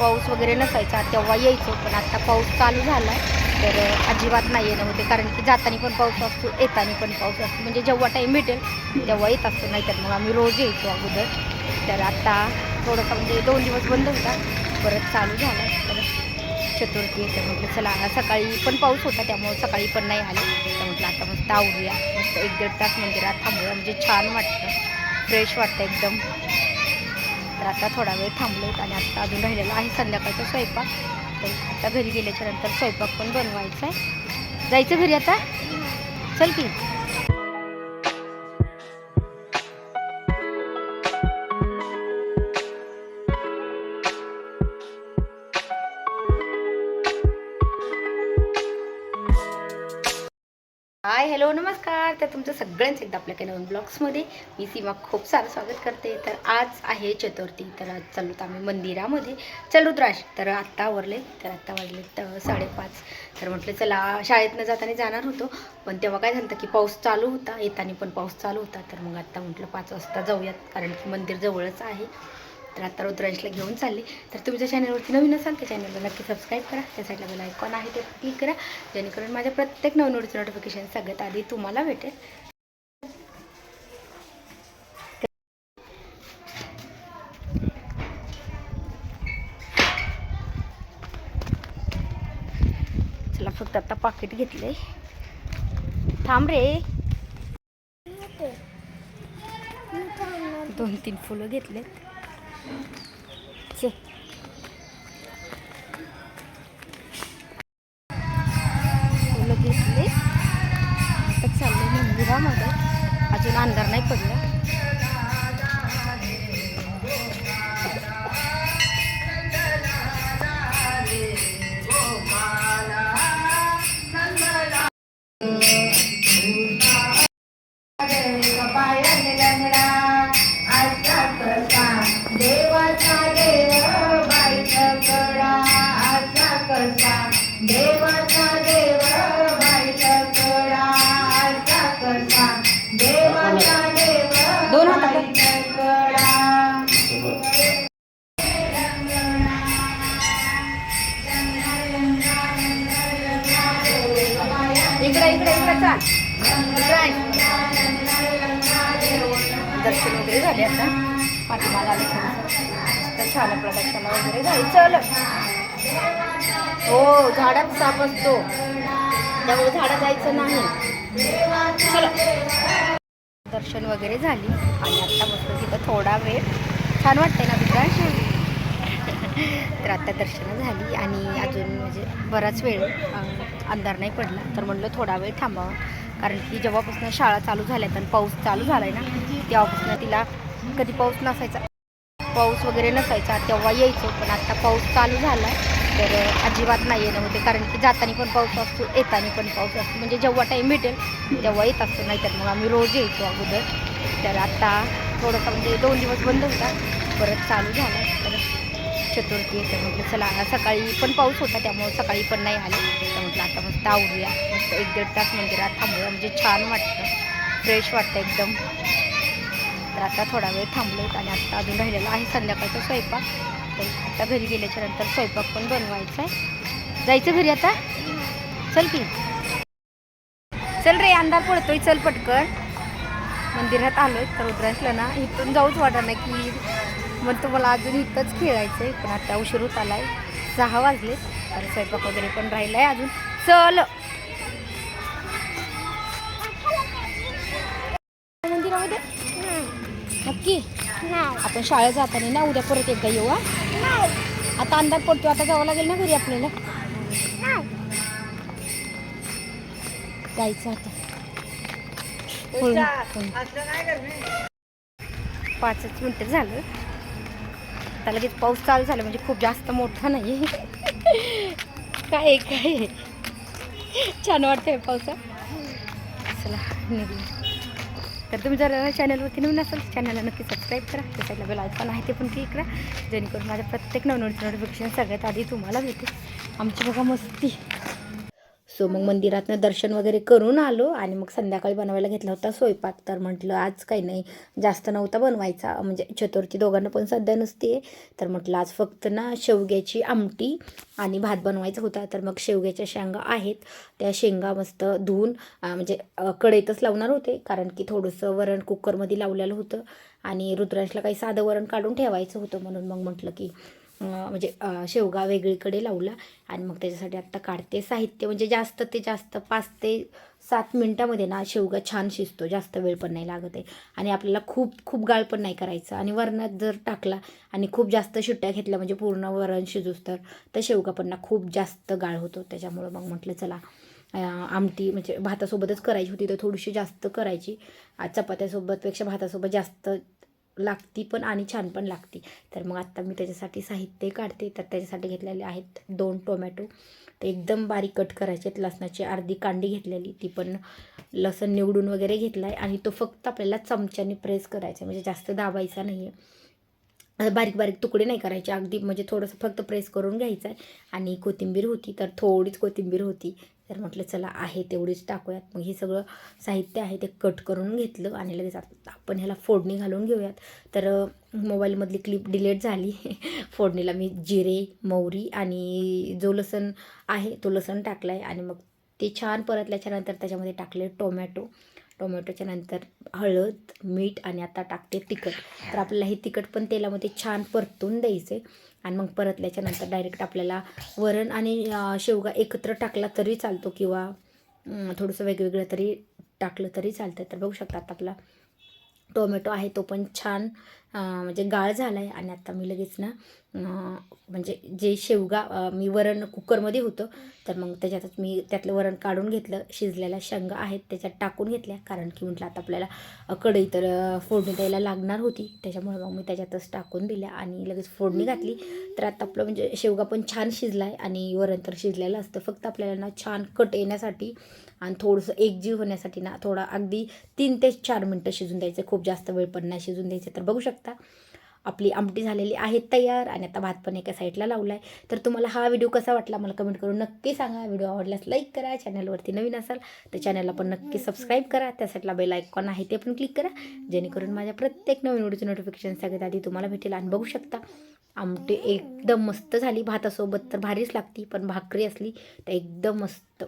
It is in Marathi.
पाऊस वगैरे नसायचा तेव्हा यायचो पण आता पाऊस चालू झाला. तर अजिबात नाही येणं होते कारण की जाताना पण पाऊस असतो येताना पण पाऊस असतो. म्हणजे जेव्हा टाईम भेटेल तेव्हा येत असतो नाहीतर मग आम्ही रोज यायचो अगोदर. तर आता थोडंसं म्हणजे दोन दिवस बंद होता परत चालू झाला. तर चतुर्थी आहे तर म्हटलं चला सकाळी पण पाऊस होता त्यामुळे सकाळी पण नाही आले. तर म्हटलं आता मस्त आवडूया मस्त एक दीड तास मंदिरात थांबूया म्हणजे छान वाटतं. फ्रेश वाटतं एकदम. तर आता थोडा वेळ थांबलो आणि आता अजून राहिलेला आहे संध्याकाळचा स्वयंपाक. तर आता घरी गेल्याच्यानंतर स्वयंपाक पण बनवायचा आहे. जायचं घरी आता? चल की. हाय हॅलो नमस्कार. तर तुमचं सगळ्यांचं एकदा आपल्या काही नवीन ब्लॉग्समध्ये मी सीमा खूप सारं स्वागत करते. तर आज आहे चतुर्थी तर आज चाललो आम्ही मंदिरामध्ये. चलुद्राश तर आत्ता आवरले तर आत्ता वाजले तर साडेपाच. तर म्हटलं चला शाळेतनं जाताना जाणार होतो. पण तेव्हा काय झालं की पाऊस चालू होता येताना पण पाऊस चालू होता. तर मग आत्ता म्हटलं पाच वाजता जाऊयात कारण की मंदिर जवळच आहे. तर आता रुद्रांशला घेऊन चालले. तर तुम्ही जर चॅनलवरती नवीन असाल तर चॅनलला नक्की सबस्क्राईब करा. त्या साईडला बेल आयकॉन आहे ते क्लिक करा. जेणेकरून माझ्या प्रत्येक नवीन नोटिफिकेशन सगळ्यात आधी तुम्हाला भेटेल. चला फक्त आता पाकिट घेतले थांब रे. दोन तीन फुलं घेतलेत. चल. देवाचा देव बाईचा कडा कसा देवाचा देव दोन हातावर. बाईचा कडा इकडे इकडे इकडे चाल. इकडे. दर्शन वगैरे झाले आता. पाठीमाला आले तर छान प्रदक्षिणा वगैरे झाली. चल. हो झाडात साप असतो. त्यामुळे झाडात जायचं नाही. चला. दर्शन वगैरे झाली. आणि आता बसलो तिथं थोडा वेळ. छान वाटतंय ना विकास? तर आता दर्शनं झाली आणि अजून म्हणजे बराच वेळ अंधार नाही पडला. तर म्हणलं थोडा वेळ थांबावा. कारण की जेव्हापासून शाळा चालू झाल्यात आणि पाऊस चालू झाला आहे ना तेव्हापासून तिला कधी पाऊस नसायचा. पाऊस वगैरे नसायचा तेव्हा यायचो पण आता पाऊस चालू झाला आहे तर अजिबात नाही येणं होते. कारण की जाताना पण पाऊस असतो येताना पण पाऊस असतो. म्हणजे जेव्हा टाईम भेटेल तेव्हा येत असतो. नाहीतर मग आम्ही रोज यायचो अगोदर. तर आत्ता थोडंसं म्हणजे दोन दिवस बंद होता. परत चालू झाला. तर चतुर्थी येतं तर म्हटलं चला सकाळी पण पाऊस होता त्यामुळं सकाळी पण नाही आले. तर म्हटलं आता मस्त आवडूया मस्त एक दीड तास मंदिरात थांबूया. म्हणजे छान वाटतं. फ्रेश वाटतं एकदम. तर आता थोडा वेळ थांबलो आणि आत्ता अजून राहिलेला आहे संध्याकाळचा स्वयंपाक. तर आता घरी गेल्याच्यानंतर स्वयंपाक पण बनवायचा आहे. जायचं घरी आता? चल की. चल रे अंधार पडतोय चल पटकन. मंदिरात आलोय तर रुद्रांशला ना इथून जाऊच वाटत नाही की मग तुम्हाला अजून इथंच खेळायचं आहे. पण आता उशीर होत आलाय. सहा वाजले तर स्वयंपाक वगैरे पण राहिला आहे अजून. चल. नक्की. आपण शाळेत जाताना ना उद्या परत एकदा येऊ हा? आता अंधार पडतो आता जावं लागेल ना घरी आपल्याला? जायचं आता. पाचच मिनटं झालं. आता लगेच पाऊस चालू झाला म्हणजे खूप जास्त मोठा नाही काय आहे, काय? छान वाटतंय पावसात. चला निघूया. तर तुम्ही जर चॅनलवरती नवीन असाल चॅनलला नक्की सबस्क्राईब करा. त्या साईडला बेल आयकॉन आहे ते पण क्लिक करा. जेणेकरून माझ्या प्रत्येक नवनवीन नोटिफिकेशन सगळ्यात आधी तुम्हाला भेटेल आमची बघा मस्ती. सो मग मंदिरातनं दर्शन वगैरे करून आलो आणि मग संध्याकाळी बनवायला घेतला होता स्वयंपाक. तर म्हटलं आज काही नाही जास्त नव्हता बनवायचा. म्हणजे चतुर्थी दोघांना पण सध्या नसते तर म्हटलं आज फक्त ना शेवग्याची आमटी आणि भात बनवायचा होता. तर मग शेवग्याच्या शेंगा आहेत. त्या शेंगा मस्त धुवून म्हणजे कढईतच लावणार होते. कारण की थोडंसं वरण कुकरमध्ये लावलेलं होतं आणि रुद्रांशला काही साधं वरण काढून ठेवायचं होतं म्हणून मग म्हटलं की म्हणजे शेवगा वेगळीकडे लावला आणि मग त्याच्यासाठी आत्ता काढते. साहित्य म्हणजे जास्त ते जास्त पाच ते सात मिनटामध्ये ना शेवगा छान शिजतो. जास्त वेळ पण नाही लागत आहे. आणि आपल्याला खूप खूप गाळ पण नाही करायचं. आणि वरणात जर टाकला आणि खूप जास्त शिट्ट्या घेतल्या म्हणजे पूर्ण वरण शिजूस तर तर शेवगा पण ना खूप जास्त गाळ होतो. त्याच्यामुळं मग म्हटलं चला आमटी म्हणजे भातासोबतच करायची होती तर थोडीशी जास्त करायची. आज चपात्यासोबतपेक्षा भातासोबत जास्त लागती पण आणि छान पण लागती. तर मग आत्ता मी त्याच्यासाठी साहित्य काढते. तर त्याच्यासाठी घेतलेले आहेत दोन टोमॅटो. ते एकदम बारीक कट करायचे आहेत. लसणाची अर्धी कांडी घेतलेली. ती पण लसण निवडून वगैरे घेतला आहे आणि तो फक्त आपल्याला चमच्याने प्रेस करायचा आहे. म्हणजे जास्त दाबायचा नाही आहे बारीक बारीक तुकडे नाही करायचे. अगदी म्हणजे थोडंसं फक्त प्रेस करून घ्यायचं आहे आणि कोथिंबीर होती. तर थोडीच कोथिंबीर होती. तर म्हटलं चला आहे तेवढीच टाकूयात. मग हे सगळं साहित्य आहे ते कट करून घेतलं आणि लगेच आपण ह्याला फोडणी घालून घेऊयात. तर मोबाईलमधली क्लिप डिलीट झाली. फोडणीला मी जिरे मोहरी आणि जो लसण आहे तो लसण टाकला आहे आणि मग ते छान परतल्याच्या नंतर त्याच्यामध्ये टाकले टोमॅटो. टोमॅटोच्या नंतर हळद मीठ आणि आता टाकते तिखट. तर आपल्याला हे तिखट पण तेलामध्ये छान परतून द्यायचं आहे आणि मग परतल्याच्या नंतर डायरेक्ट आपल्याला वरण आणि शेवगा एकत्र टाकला तरी चालतो किंवा थोडंसं वेगवेगळं तरी टाकलं तरी चालतं तर बघू शकता आता आपला टोमॅटो आहे तो पण छान म्हणजे गाळ झाला आहे आणि आता मी लगेच ना म्हणजे जे शेवगा मी वरण कुकरमध्ये होतं तर मग त्याच्यातच मी त्यातलं वरण काढून घेतलं शिजलेल्या शेंगा आहेत त्याच्यात टाकून घेतल्या कारण की म्हटलं आता आपल्याला कढई तर फोडणी द्यायला लागणार होती त्याच्यामुळे मग मी त्याच्यातच टाकून दिल्या आणि लगेच फोडणी घातली. तर आता आपलं म्हणजे शेवगा पण छान शिजला आहे आणि वरण तर शिजलेलं असतं फक्त आपल्याला ना छान कट येण्यासाठी आणि थोडंसं एकजीव होण्यासाठी ना थोडा अगदी तीन ते चार मिनटं शिजून द्यायचं खूप जास्त वेळ पण नाही शिजून द्यायचं तर बघू शकता आपली आमटी झालेली आहे तयार आणि आता भात पण एका साईडला लावला आहे तर तुम्हाला हा व्हिडिओ कसा वाटला मला कमेंट करून नक्की सांगा. व्हिडिओ आवडल्यास लाईक करा. चॅनलवरती नवीन असाल तर चॅनलला पण नक्की सबस्क्राईब करा. त्या साईडला बेल आयकॉन आहे ते पण क्लिक करा. जेणेकरून माझ्या प्रत्येक नवीन व्हिडिओचं नोटिफिकेशन सगळ्यात आधी तुम्हाला भेटेल आणि बघू शकता. आमटी एकदम मस्त झाली. भातासोबत तर भारीच लागती पण भाकरी असली तर एकदम मस्त.